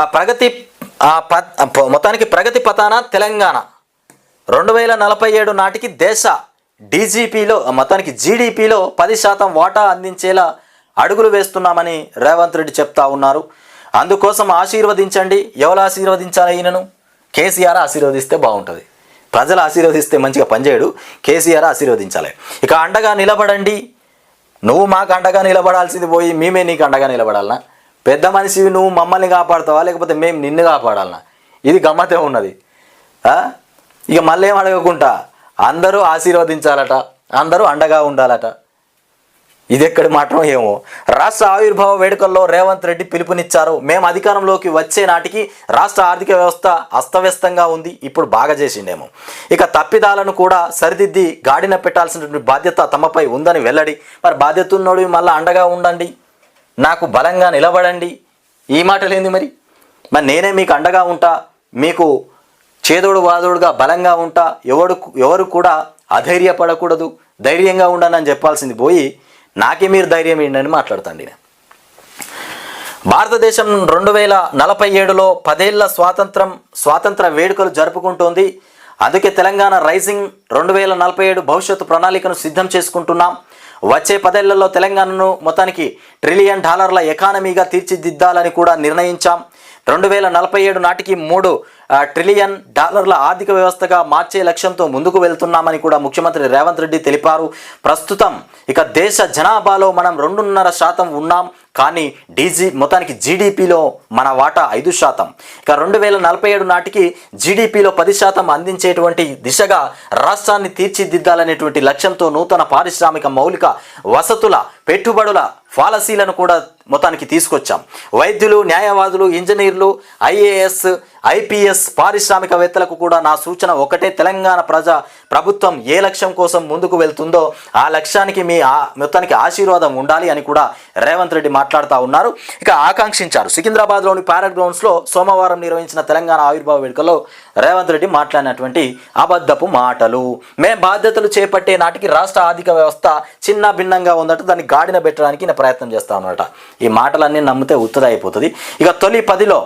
ప్రగతి ప- మొత్తానికి ప్రగతి పతాన తెలంగాణ. రెండు వేల నలభై ఏడు నాటికి దేశ డీజీపీలో మొత్తానికి జీడిపిలో పది శాతం వాటా అందించేలా అడుగులు వేస్తున్నామని రేవంత్ రెడ్డి చెప్తా ఉన్నారు. అందుకోసం ఆశీర్వదించండి. ఎవరు ఆశీర్వదించాలి ఈయనను? కేసీఆర్ ఆశీర్వదిస్తే బాగుంటుంది. ప్రజలు ఆశీర్వదిస్తే మంచిగా పనిచేయడు. కేసీఆర్ ఆశీర్వదించాలి. ఇక అండగా నిలబడండి. నువ్వు మాకు అండగా నిలబడాల్సింది పోయి మేమే నీకు అండగా నిలబడాలనా? పెద్ద మనిషివి నువ్వు మమ్మల్ని కాపాడుతావా? లేకపోతే మేము నిన్ను కాపాడాలనా? ఇది గమ్మతే ఉన్నది. ఇక మళ్ళీ ఏం అడగకుండా అందరూ ఆశీర్వదించాలట అందరూ అండగా ఉండాలట. ఇది ఎక్కడి మాత్రం ఏమో. రాష్ట్ర ఆవిర్భావ వేడుకల్లో రేవంత్ రెడ్డి పిలుపునిచ్చారు. మేము అధికారంలోకి వచ్చే నాటికి రాష్ట్ర ఆర్థిక వ్యవస్థ అస్తవ్యస్తంగా ఉంది. ఇప్పుడు బాగా చేసిండేమో. ఇక తప్పిదాలను కూడా సరిదిద్ది గాడిన పెట్టాల్సినటువంటి బాధ్యత తమపై ఉందని వెల్లడి. మరి బాధ్యత ఉన్నోడు మళ్ళీ అండగా ఉండండి. నాకు బలంగా నిలబడండి. ఈ మాటలేంది మరి? మరి నేనే మీకు అండగా ఉంటా మీకు చేదోడు వాదోడుగా బలంగా ఉంటా ఎవడు ఎవరు కూడా అధైర్యపడకూడదు ధైర్యంగా ఉండనని చెప్పాల్సింది పోయి నాకే మీరు ధైర్యం ఏంటని మాట్లాడుతాండి నేను. భారతదేశం రెండు వేల నలభై ఏడులో పదేళ్ళ స్వాతంత్రం స్వాతంత్ర వేడుకలు జరుపుకుంటోంది. అందుకే తెలంగాణ రైజింగ్ రెండు వేల నలభై ఏడు భవిష్యత్తు ప్రణాళికను సిద్ధం చేసుకుంటున్నాం. వచ్చే పదేళ్ళలో తెలంగాణను మొత్తానికి ట్రిలియన్ డాలర్ల ఎకానమీగా తీర్చిదిద్దాలని కూడా నిర్ణయించాం. రెండు వేల నలభై ఏడు నాటికి మూడు ట్రిలియన్ డాలర్ల ఆర్థిక వ్యవస్థగా మార్చే లక్ష్యంతో ముందుకు వెళ్తున్నామని కూడా ముఖ్యమంత్రి రేవంత్ రెడ్డి తెలిపారు. ప్రస్తుతం ఇక దేశ జనాభాలో మనం రెండున్నర శాతం ఉన్నాం కానీ డీజీ మొత్తానికి జీడిపిలో మన వాటా ఐదు శాతం. ఇక రెండు వేల నలభై ఏడు నాటికి జీడిపిలో పది శాతం అందించేటువంటి దిశగా రాష్ట్రాన్ని తీర్చిదిద్దాలనేటువంటి లక్ష్యంతో నూతన పారిశ్రామిక మౌలిక వసతుల పెట్టుబడుల పాలసీలను కూడా మొత్తానికి తీసుకొచ్చాం. వైద్యులు న్యాయవాదులు ఇంజనీర్లు ఐఏఎస్ ఐపీఎస్ పారిశ్రామికవేత్తలకు కూడా నా సూచన ఒకటే తెలంగాణ ప్రజా ప్రభుత్వం ఏ లక్ష్యం కోసం ముందుకు వెళ్తుందో ఆ లక్ష్యానికి మీ ఆ మొత్తానికి ఆశీర్వాదం ఉండాలి అని కూడా రేవంత్ రెడ్డి మాట్లాడుతూ ఉన్నారు. ఇక ఆకాంక్షించారు. సికింద్రాబాద్లోని ప్యారెడ్ గ్రౌండ్స్లో సోమవారం నిర్వహించిన తెలంగాణ ఆవిర్భావ వేడుకలో రేవంత్ రెడ్డి మాట్లాడినటువంటి అబద్ధపు మాటలు. మేం బాధ్యతలు చేపట్టే నాటికి రాష్ట్ర ఆర్థిక వ్యవస్థ చిన్న భిన్నంగా ఉందట దాన్ని గాడిన పెట్టడానికి నేను ప్రయత్నం చేస్తా ఉన్నట ఈ మాటలన్నీ నమ్మితే ఉత్తద అయిపోతుంది ఇక తొలి పదిలో